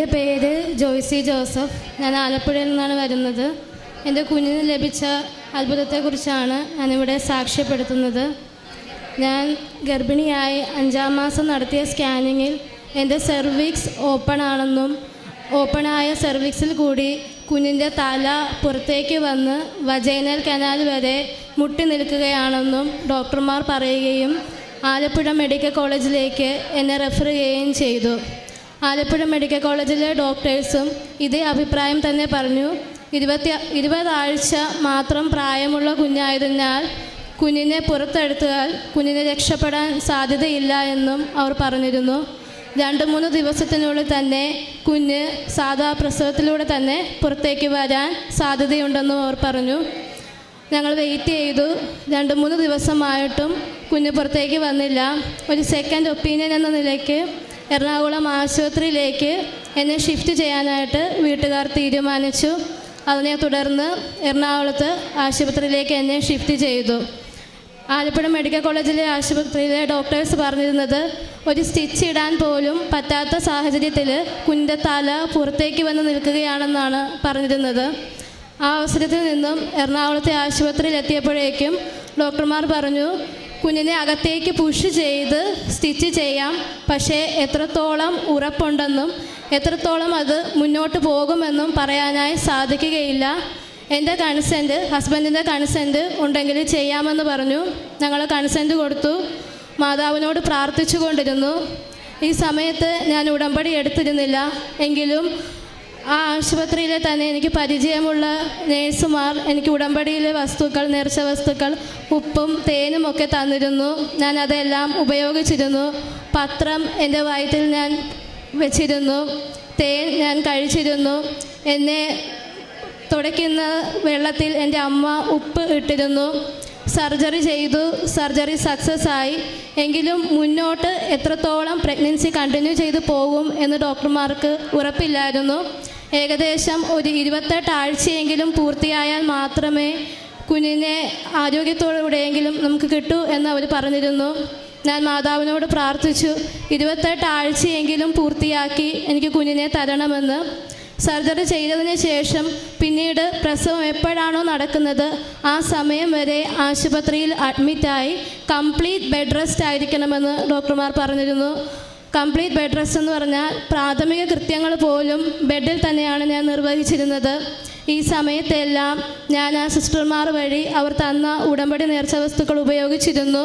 എന്റെ പേര് ജോയ്സി ജോസഫ്. ഞാൻ ആലപ്പുഴയിൽ നിന്നാണ് വരുന്നത്. എന്റെ കുഞ്ഞിന് ലഭിച്ച അത്ഭുതത്തെക്കുറിച്ചാണ് ഞാനിവിടെ സാക്ഷ്യപ്പെടുത്തുന്നത്. ഞാൻ ഗർഭിണിയായി അഞ്ചാം മാസം നടത്തിയ സ്കാനിങ്ങിൽ എന്റെ സെർവിക്സ് ഓപ്പൺ ആണെന്നും ഓപ്പണായ സെർവിക്സിൽ കൂടി കുഞ്ഞിന്റെ തല പുറത്തേക്ക് വന്ന് വജൈനൽ കനാൽ വരെ മുട്ടി നിൽക്കുകയാണെന്നും ഡോക്ടർമാർ പറയുകയും ആലപ്പുഴ മെഡിക്കൽ കോളേജിലേക്ക് എന്നെ റെഫർ ചെയ്യുകയും ചെയ്തു. ആലപ്പുഴ മെഡിക്കൽ കോളേജിലെ ഡോക്ടേഴ്സും ഇതേ അഭിപ്രായം തന്നെ പറഞ്ഞു. ഇരുപത്തി ഇരുപതാഴ്ച മാത്രം പ്രായമുള്ള കുഞ്ഞായതിനാൽ കുഞ്ഞിനെ പുറത്തെടുത്താൽ കുഞ്ഞിനെ രക്ഷപ്പെടാൻ സാധ്യതയില്ല എന്നും അവർ പറഞ്ഞിരുന്നു. രണ്ട് മൂന്ന് ദിവസത്തിനുള്ളിൽ തന്നെ കുഞ്ഞ് സാധാ പ്രസവത്തിലൂടെ തന്നെ പുറത്തേക്ക് വരാൻ സാധ്യതയുണ്ടെന്നും അവർ പറഞ്ഞു. ഞങ്ങൾ വെയിറ്റ് ചെയ്തു. രണ്ട് മൂന്ന് ദിവസമായിട്ടും കുഞ്ഞ് പുറത്തേക്ക് വന്നില്ല. ഒരു സെക്കൻഡ് ഒപ്പീനിയൻ എന്ന നിലയ്ക്ക് എറണാകുളം ആശുപത്രിയിലേക്ക് എന്നെ ഷിഫ്റ്റ് ചെയ്യാനായിട്ട് വീട്ടുകാർ തീരുമാനിച്ചു. അതിനെ തുടർന്ന് എറണാകുളത്ത് ആശുപത്രിയിലേക്ക് എന്നെ ഷിഫ്റ്റ് ചെയ്തു. ആലപ്പുഴ മെഡിക്കൽ കോളേജിലെ ആശുപത്രിയിലെ ഡോക്ടേഴ്സ് പറഞ്ഞിരുന്നത് ഒരു സ്റ്റിച്ച് ഇടാൻ പോലും പറ്റാത്ത സാഹചര്യത്തിൽ കുഞ്ഞിന്റെ തല പുറത്തേക്ക് വന്ന് നിൽക്കുകയാണെന്നാണ് പറഞ്ഞിരുന്നത്. ആ അവസരത്തിൽ നിന്നും എറണാകുളത്തെ ആശുപത്രിയിൽ എത്തിയപ്പോഴേക്കും ഡോക്ടർമാർ പറഞ്ഞു കുഞ്ഞിനെ അകത്തേക്ക് പുഷ് ചെയ്ത് സ്റ്റിച്ച് ചെയ്യാം. പക്ഷേ എത്രത്തോളം ഉറപ്പുണ്ടെന്നും എത്രത്തോളം അത് മുന്നോട്ട് പോകുമെന്നും പറയാനായി സാധിക്കുകയില്ല. എന്റെ കൺസെന്റ് ഹസ്ബൻഡിന്റെ കൺസെന്റ് ഉണ്ടെങ്കിൽ ചെയ്യാമെന്ന് പറഞ്ഞു. ഞങ്ങൾ കൺസെന്റ് കൊടുത്തു. മാതാവിനോട് പ്രാർത്ഥിച്ചു കൊണ്ടിരുന്നു ഈ സമയത്ത് ഞാൻ ഉടമ്പടി എടുത്തിരുന്നില്ല. എങ്കിലും ആ ആശുപത്രിയിലെ തന്നെ എനിക്ക് പരിചയമുള്ള നേഴ്സുമാർ എനിക്ക് ഉടമ്പടിയിലെ വസ്തുക്കൾ നേർച്ച വസ്തുക്കൾ ഉപ്പും തേനും ഒക്കെ തന്നിരുന്നു. ഞാൻ അതെല്ലാം ഉപയോഗിച്ചിരുന്നു. പത്രം എന്റെ വയറ്റിൽ ഞാൻ വെച്ചിരുന്നു. തേൻ ഞാൻ കഴിച്ചിരുന്നു. എന്നെ തുടയ്ക്കുന്ന വെള്ളത്തിൽ എന്റെ അമ്മ ഉപ്പ് ഇട്ടിരുന്നു. സർജറി ചെയ്തു. സർജറി സക്സസ് ആയി. എങ്കിലും മുന്നോട്ട് എത്രത്തോളം പ്രഗ്നൻസി കണ്ടിന്യൂ ചെയ്തു പോകും എന്ന് ഡോക്ടർമാർക്ക് ഉറപ്പില്ലായിരുന്നു. ഏകദേശം ഒരു ഇരുപത്തെട്ട് ആഴ്ചയെങ്കിലും പൂർത്തിയായാൽ മാത്രമേ കുഞ്ഞിനെ ആരോഗ്യത്തോടുകൂടെയെങ്കിലും നമുക്ക് കിട്ടൂ എന്ന് അവർ പറഞ്ഞിരുന്നു. ഞാൻ മാതാവിനോട് പ്രാർത്ഥിച്ചു ഇരുപത്തെട്ട് ആഴ്ചയെങ്കിലും പൂർത്തിയാക്കി എനിക്ക് കുഞ്ഞിനെ തരണമെന്ന്. സർജറി ചെയ്തതിന് ശേഷം പിന്നീട് പ്രസവം എപ്പോഴാണോ നടക്കുന്നത് ആ സമയം വരെ ആശുപത്രിയിൽ അഡ്മിറ്റായി കംപ്ലീറ്റ് ബെഡ് റെസ്റ്റ് ആയിരിക്കണമെന്ന് ഡോക്ടർമാർ പറഞ്ഞിരുന്നു. കംപ്ലീറ്റ് ബെഡ് റെസ്റ്റ് എന്ന് പറഞ്ഞാൽ പ്രാഥമിക കൃത്യങ്ങൾ പോലും ബെഡിൽ തന്നെയാണ് ഞാൻ നിർവഹിച്ചിരുന്നത്. ഈ സമയത്തെല്ലാം ഞാൻ ആ സിസ്റ്റർമാർ വഴി അവർ തന്ന ഉടമ്പടി നേർച്ച വസ്തുക്കൾ ഉപയോഗിച്ചിരുന്നു.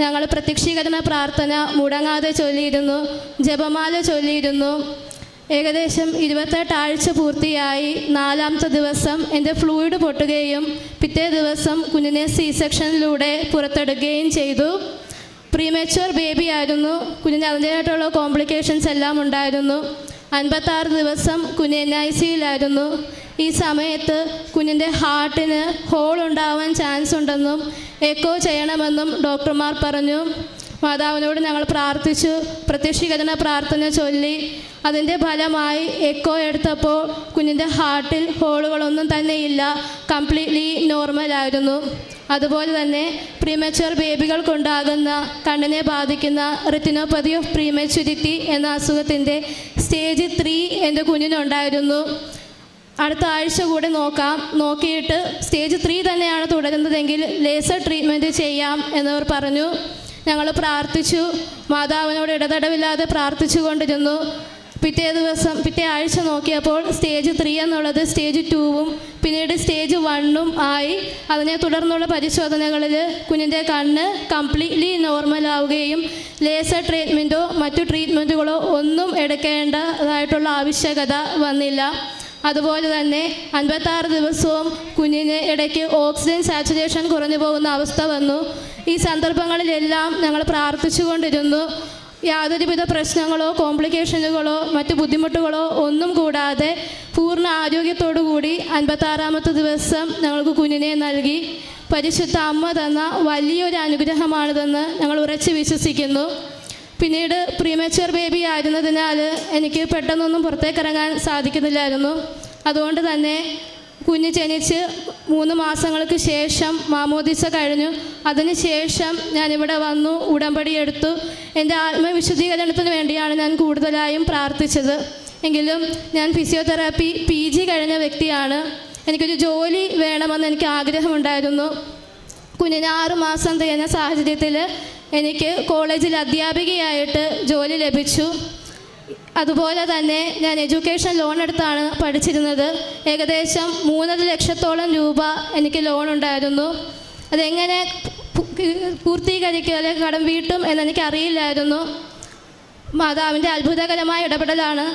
ഞങ്ങൾ പ്രത്യക്ഷീകരണ പ്രാർത്ഥന മുടങ്ങാതെ ചൊല്ലിയിരുന്നു ജപമാല ചൊല്ലിയിരുന്നു. ഏകദേശം ഇരുപത്തെട്ട് ആഴ്ച പൂർത്തിയായി. നാലാമത്തെ ദിവസം എന്റെ ഫ്ലൂയിഡ് പൊട്ടുകയും പിറ്റേ ദിവസം കുഞ്ഞിനെ സി സെക്ഷനിലൂടെ പുറത്തെടുക്കുകയും ചെയ്തു. പ്രീമച്വർ ബേബി ആയിരുന്നു. കുഞ്ഞിന് അതിന്റേതായിട്ടുള്ള കോംപ്ലിക്കേഷൻസ് എല്ലാം ഉണ്ടായിരുന്നു. അൻപത്താറ് ദിവസം കുഞ്ഞ് എൻ ഐ സിയിലായിരുന്നു ഈ സമയത്ത് കുഞ്ഞിന്റെ ഹാർട്ടിന് ഹോൾ ഉണ്ടാവാൻ ചാൻസ് ഉണ്ടെന്നും എക്കോ ചെയ്യണമെന്നും ഡോക്ടർമാർ പറഞ്ഞു. മാതാവിനോട് ഞങ്ങൾ പ്രാർത്ഥിച്ചു. പ്രത്യക്ഷീകരണ പ്രാർത്ഥന ചൊല്ലി. അതിന്റെ ഫലമായി എക്കോ എടുത്തപ്പോൾ കുഞ്ഞിന്റെ ഹാർട്ടിൽ ഹോളുകളൊന്നും തന്നെ ഇല്ല കംപ്ലീറ്റ്ലി നോർമലായിരുന്നു അതുപോലെ തന്നെ പ്രീമച്വർ ബേബികൾക്കുണ്ടാകുന്ന കണ്ണിനെ ബാധിക്കുന്ന റിറ്റിനോപ്പതി ഓഫ് പ്രീമച്യൂരിറ്റി എന്ന അസുഖത്തിന്റെ സ്റ്റേജ് ത്രീ എന്റെ കുഞ്ഞിനുണ്ടായിരുന്നു. അടുത്ത ആഴ്ച കൂടെ നോക്കാം. നോക്കിയിട്ട് സ്റ്റേജ് ത്രീ തന്നെയാണ് തുടരുന്നതെങ്കിൽ ലേസർ ട്രീറ്റ്മെന്റ് ചെയ്യാം എന്നവർ പറഞ്ഞു. ഞങ്ങൾ പ്രാർത്ഥിച്ചു. മാതാവിനോട് ഇടതടവില്ലാതെ പ്രാർത്ഥിച്ചു കൊണ്ടിരുന്നു പിറ്റേ ദിവസം പിറ്റേ ആഴ്ച നോക്കിയപ്പോൾ സ്റ്റേജ് ത്രീ എന്നുള്ളത് സ്റ്റേജ് ടൂവും പിന്നീട് സ്റ്റേജ് വണ്ണും ആയി. അതിനെ തുടർന്നുള്ള പരിശോധനകളിൽ കുഞ്ഞിന്റെ കണ്ണ് കംപ്ലീറ്റ്ലി നോർമൽ ആവുകയും ലേസർ ട്രീറ്റ്മെന്റോ മറ്റു ട്രീറ്റ്മെന്റുകളോ ഒന്നും എടുക്കേണ്ടതായിട്ടുള്ള ആവശ്യകത വന്നില്ല. അതുപോലെ തന്നെ അൻപത്താറ് ദിവസവും കുഞ്ഞിന് ഇടയ്ക്ക് ഓക്സിജൻ സാച്ചുറേഷൻ കുറഞ്ഞു പോകുന്ന അവസ്ഥ വന്നു. ഈ സന്ദർഭങ്ങളിലെല്ലാം ഞങ്ങൾ പ്രാർത്ഥിച്ചുകൊണ്ടിരുന്നു. യാതൊരുവിധ പ്രശ്നങ്ങളോ കോംപ്ലിക്കേഷനുകളോ മറ്റു ബുദ്ധിമുട്ടുകളോ ഒന്നും കൂടാതെ പൂർണ ആരോഗ്യത്തോടു കൂടി അൻപത്താറാമത്തെ ദിവസം ഞങ്ങൾക്ക് കുഞ്ഞിനെ നൽകി. പരിശുദ്ധ അമ്മ തന്ന വലിയൊരു അനുഗ്രഹമാണിതെന്ന് ഞങ്ങൾ ഉറച്ചു വിശ്വസിക്കുന്നു. പിന്നീട് പ്രീമച്ചുവർ ബേബി ആയിരുന്നതിനാൽ എനിക്ക് പെട്ടെന്നൊന്നും പുറത്തേക്കിറങ്ങാൻ സാധിക്കുന്നില്ലായിരുന്നു. അതുകൊണ്ട് തന്നെ കുഞ്ഞ് ജനിച്ച് മൂന്ന് മാസങ്ങൾക്ക് ശേഷം മാമോദിസ കഴിഞ്ഞു. അതിനുശേഷം ഞാനിവിടെ വന്നു ഉടമ്പടി എടുത്തു. എന്റെ ആത്മവിശുദ്ധീകരണത്തിന് വേണ്ടിയാണ് ഞാൻ കൂടുതലായും പ്രാർത്ഥിച്ചത്. എങ്കിലും ഞാൻ ഫിസിയോതെറാപ്പി പി ജി കഴിഞ്ഞ വ്യക്തിയാണ്. എനിക്കൊരു ജോലി വേണമെന്ന് എനിക്ക് ആഗ്രഹമുണ്ടായിരുന്നു. കുഞ്ഞിന് ആറുമാസം തികഞ്ഞ സാഹചര്യത്തിൽ എനിക്ക് കോളേജിൽ അധ്യാപികയായിട്ട് ജോലി ലഭിച്ചു. അതുപോലെ തന്നെ ഞാൻ എഡ്യൂക്കേഷൻ ലോൺ എടുത്താണ് പഠിച്ചിരുന്നത്. ഏകദേശം മൂന്നര ലക്ഷത്തോളം രൂപ എനിക്ക് ലോൺ ഉണ്ടായിരുന്നു. അതെങ്ങനെ പൂർത്തീകരിക്കുക അല്ലെങ്കിൽ കടം വീട്ടും എന്നെനിക്ക് അറിയില്ലായിരുന്നു മാതാവിന്റെ അത്ഭുതകരമായ ഇടപെടലാണ്.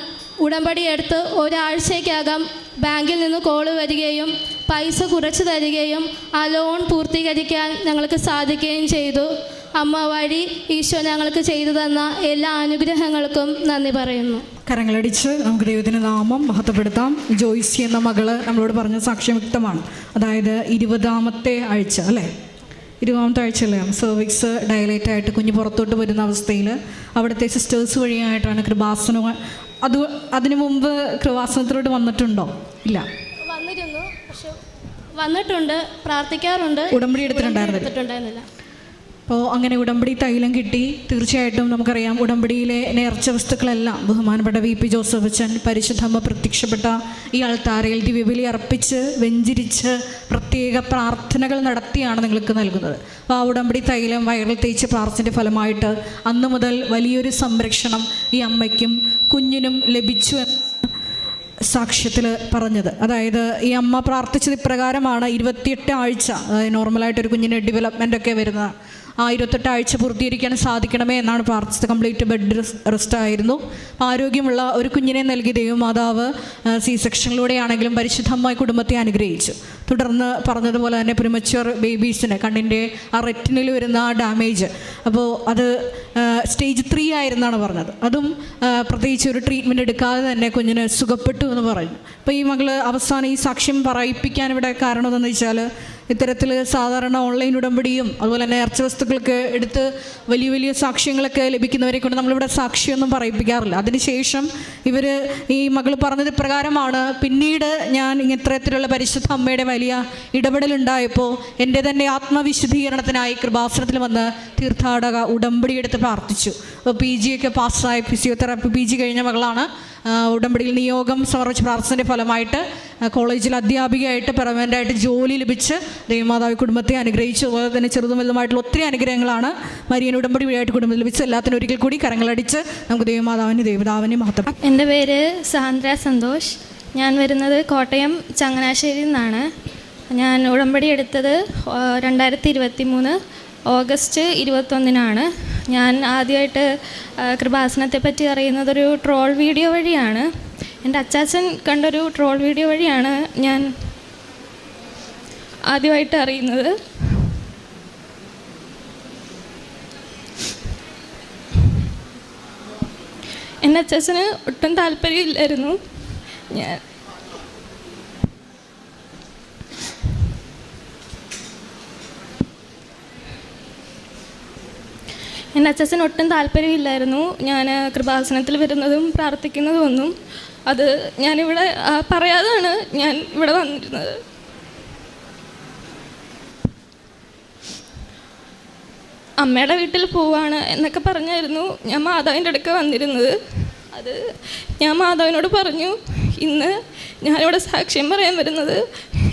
ഉടമ്പടി എടുത്ത് ഒരാഴ്ചയ്ക്കകം ബാങ്കിൽ നിന്ന് കോൾ വരികയും പൈസ കുറച്ച് തരികയും ആ ലോൺ പൂർത്തീകരിക്കാൻ ഞങ്ങൾക്ക് സാധിക്കുകയും ചെയ്തു. അമ്മ വഴി ഈശോ ഞങ്ങൾക്ക് ചെയ്തു തന്ന എല്ലാ അനുഗ്രഹങ്ങൾക്കും നന്ദി പറയുന്നു. കരങ്ങളടിച്ച് നമുക്ക് ദൈവത്തിന് നാമം മഹത്വപ്പെടുത്താം. ജോയ്സി എന്ന മകൾ നമ്മളോട് പറഞ്ഞ സാക്ഷ്യം വ്യക്തമാണ്. അതായത് ഇരുപതാമത്തെ ആഴ്ച അല്ലേ? ഇരുപതാമത്തെ ആഴ്ചയല്ലേ സെർവിക്സ് ഡയലേറ്റ് ആയിട്ട് കുഞ്ഞ് പുറത്തോട്ട് വരുന്ന അവസ്ഥയിൽ അവിടുത്തെ സിസ്റ്റേഴ്സ് വഴിയായിട്ടാണ് കൃപാസനം അത് അതിനു മുമ്പ് കൃപാസനത്തിലോട്ട് വന്നിട്ടുണ്ടോ? ഇല്ല. വന്നിരുന്നു പക്ഷെ വന്നിട്ടുണ്ട് പ്രാർത്ഥിക്കാറുണ്ട്. ഉടമ്പടി എടുത്തിട്ടുണ്ടായിരുന്നില്ല. അപ്പോൾ അങ്ങനെ ഉടമ്പടി തൈലം കിട്ടി. തീർച്ചയായിട്ടും നമുക്കറിയാം ഉടമ്പടിയിലെ നേർച്ച വസ്തുക്കളെല്ലാം ബഹുമാനപ്പെട്ട വി പി ജോസഫ് അച്ഛൻ പരിശുദ്ധമ്മ പ്രത്യക്ഷപ്പെട്ട ഈ ആൾത്താരയിൽ ദിവ്യബലി അർപ്പിച്ച് വെഞ്ചിരിച്ച് പ്രത്യേക പ്രാർത്ഥനകൾ നടത്തിയാണ് നിങ്ങൾക്ക് നൽകുന്നത്. അപ്പോൾ ആ ഉടമ്പടി തൈലം വയറിൽ തേച്ച് പ്രാർത്ഥനയുടെ ഫലമായിട്ട് അന്നു മുതൽ വലിയൊരു സംരക്ഷണം ഈ അമ്മയ്ക്കും കുഞ്ഞിനും ലഭിച്ചു സാക്ഷ്യത്തിൽ പറഞ്ഞത്. അതായത് ഈ അമ്മ പ്രാർത്ഥിച്ചത് ഇപ്രകാരമാണ്. ഇരുപത്തിയെട്ട് ആഴ്ച നോർമലായിട്ട് ഒരു കുഞ്ഞിന് ഡെവലപ്മെന്റ് ഒക്കെ വരുന്ന ഇരുപത്തെട്ട് ആഴ്ച പൂർത്തീകരിക്കാൻ സാധിക്കണമേ എന്നാണ് പ്രാർത്ഥിച്ചത്. കംപ്ലീറ്റ് ബെഡ് റെസ്റ്റ് ആയിരുന്നു. ആരോഗ്യമുള്ള ഒരു കുഞ്ഞിനെ നൽകി ദൈവമാതാവ് സി സെക്ഷനിലൂടെയാണെങ്കിലും പരിശുദ്ധമായ കുടുംബത്തെ അനുഗ്രഹിച്ചു. തുടർന്ന് പറഞ്ഞതുപോലെ തന്നെ പ്രിമച്വർ ബേബീസിന് കണ്ണിന്റെ ആ റെറ്റിനിൽ വരുന്ന ആ ഡാമേജ് അപ്പോൾ അത് സ്റ്റേജ് ത്രീ ആയിരുന്നാണ് പറഞ്ഞത്. അതും പ്രത്യേകിച്ച് ഒരു ട്രീറ്റ്മെന്റ് എടുക്കാതെ തന്നെ കുഞ്ഞിന് സുഖപ്പെട്ടു എന്ന് പറഞ്ഞു. അപ്പോൾ ഈ മകൾ അവസാനം ഈ സാക്ഷ്യം പറയിപ്പിക്കാൻ ഇവിടെ കാരണം എന്താണെന്ന് വെച്ചാൽ ഇത്തരത്തിൽ സാധാരണ ഓൺലൈൻ ഉടമ്പടിയും അതുപോലെ തന്നെ നേർച്ച വസ്തുക്കൾക്ക് എടുത്ത് വലിയ വലിയ സാക്ഷ്യങ്ങളൊക്കെ ലഭിക്കുന്നവരെ കൊണ്ട് നമ്മളിവിടെ സാക്ഷിയൊന്നും പറയിപ്പിക്കാറില്ല. അതിനുശേഷം ഇവർ ഈ മകൾ പറഞ്ഞത് പ്രകാരമാണ്. പിന്നീട് ഞാൻ ഇത്തരത്തിലുള്ള പരിശുദ്ധ അമ്മയുടെ വലിയ ഇടപെടലുണ്ടായപ്പോൾ എന്റെ തന്നെ ആത്മവിശുദ്ധീകരണത്തിനായി കൃപാസനത്തിൽ വന്ന് തീർത്ഥാടക ഉടമ്പടി എടുത്ത് പ്രാർത്ഥിച്ചു. അപ്പോൾ പി ജി ഒക്കെ പാസ്സായ ഫിസിയോതെറാപ്പി പി ജി കഴിഞ്ഞ മകളാണ്. ഉടമ്പടിയിൽ നിയോഗം സമർപ്പിച്ച പ്രാർത്ഥനയുടെ ഫലമായിട്ട് കോളേജിൽ അധ്യാപികയായിട്ട് പെർമനന്റായിട്ട് ജോലി ലഭിച്ച് ദൈവമാതാവ് കുടുംബത്തെ അനുഗ്രഹിച്ചു. അതുപോലെ തന്നെ ചെറുതും വലുതുമായിട്ടുള്ള ഒത്തിരി അനുഗ്രഹങ്ങളാണ് മരിയൻ ഉടമ്പടി വഴിയായിട്ട് കുടുംബം ലഭിച്ച് എല്ലാത്തിനും ഒരിക്കൽ കൂടി കരങ്ങളടിച്ച് നമുക്ക് ദൈവമാതാവിന് ദൈവതാവിനെ മഹത്വം എന്റെ പേര് സാന്ദ്ര സന്തോഷ്. ഞാൻ വരുന്നത് കോട്ടയം ചങ്ങനാശ്ശേരിയിൽ നിന്നാണ്. ഞാൻ ഉടമ്പടി എടുത്തത് രണ്ടായിരത്തി ഇരുപത്തി മൂന്ന് ഓഗസ്റ്റ് ഇരുപത്തൊന്നിനാണ്. ഞാൻ ആദ്യമായിട്ട് കൃപാസനത്തെ പറ്റി അറിയുന്നത് ഒരു ട്രോൾ വീഡിയോ വഴിയാണ്. എന്റെ അച്ചാച്ചൻ കണ്ടൊരു ട്രോൾ വീഡിയോ വഴിയാണ് ഞാൻ ആദ്യമായിട്ട് അറിയുന്നത്. എന്റെ അച്ചാച്ചന് ഒട്ടും താല്പര്യമില്ലായിരുന്നു. ഞാൻ എന്റെ അച്ഛൻ ഒട്ടും താല്പര്യമില്ലായിരുന്നു. ഞാൻ കൃപാസനത്തിൽ വരുന്നതും പ്രാർത്ഥിക്കുന്നതും ഒന്നും അത് ഞാനിവിടെ പറയാതാണ് ഞാൻ ഇവിടെ വന്നിരുന്നത്. അമ്മയുടെ വീട്ടിൽ പോവാണ് എന്നൊക്കെ പറഞ്ഞായിരുന്നു ഞാൻ മാതാവിന്റെ അടുക്ക വന്നിരുന്നത്. അത് ഞാൻ മാതാവിനോട് പറഞ്ഞു ഇന്ന് ഞാനിവിടെ സാക്ഷ്യം പറയാൻ വരുന്നത്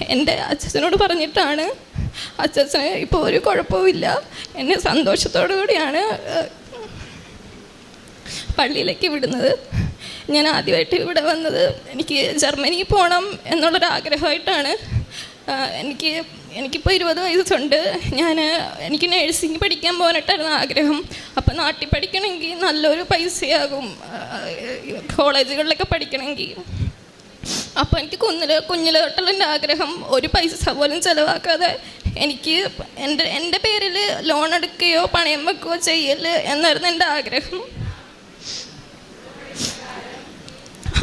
എന്റെ അച്ഛനോട് പറഞ്ഞിട്ടാണ്. അച്ഛന് ഇപ്പോൾ ഒരു കുഴപ്പവുമില്ല. എന്നെ സന്തോഷത്തോടു കൂടിയാണ് പള്ളിയിലേക്ക് വിടുന്നത്. ഞാൻ ആദ്യമായിട്ട് ഇവിടെ വന്നത് എനിക്ക് ജർമ്മനിയിൽ പോകണം എന്നുള്ളൊരാഗ്രഹമായിട്ടാണ്. എനിക്ക് എനിക്കിപ്പോൾ ഇരുപത് വയസ്സുണ്ട്. ഞാൻ എനിക്ക് നേഴ്സിംഗ് പഠിക്കാൻ പോകാനായിട്ടായിരുന്നു ആഗ്രഹം. അപ്പം നാട്ടിൽ പഠിക്കണമെങ്കിൽ നല്ലൊരു പൈസയാകും. കോളേജുകളിലൊക്കെ പഠിക്കണമെങ്കിൽ. അപ്പോൾ എനിക്ക് കുഞ്ഞിൽ കുഞ്ഞിലെ തൊട്ടുള്ള എന്റെ ആഗ്രഹം ഒരു പൈസ പോലും ചിലവാക്കാതെ എനിക്ക് എന്റെ എന്റെ പേരിൽ ലോൺ എടുക്കുകയോ പണയം വെക്കുകയോ ചെയ്യൽ എന്നായിരുന്നു എന്റെ ആഗ്രഹം.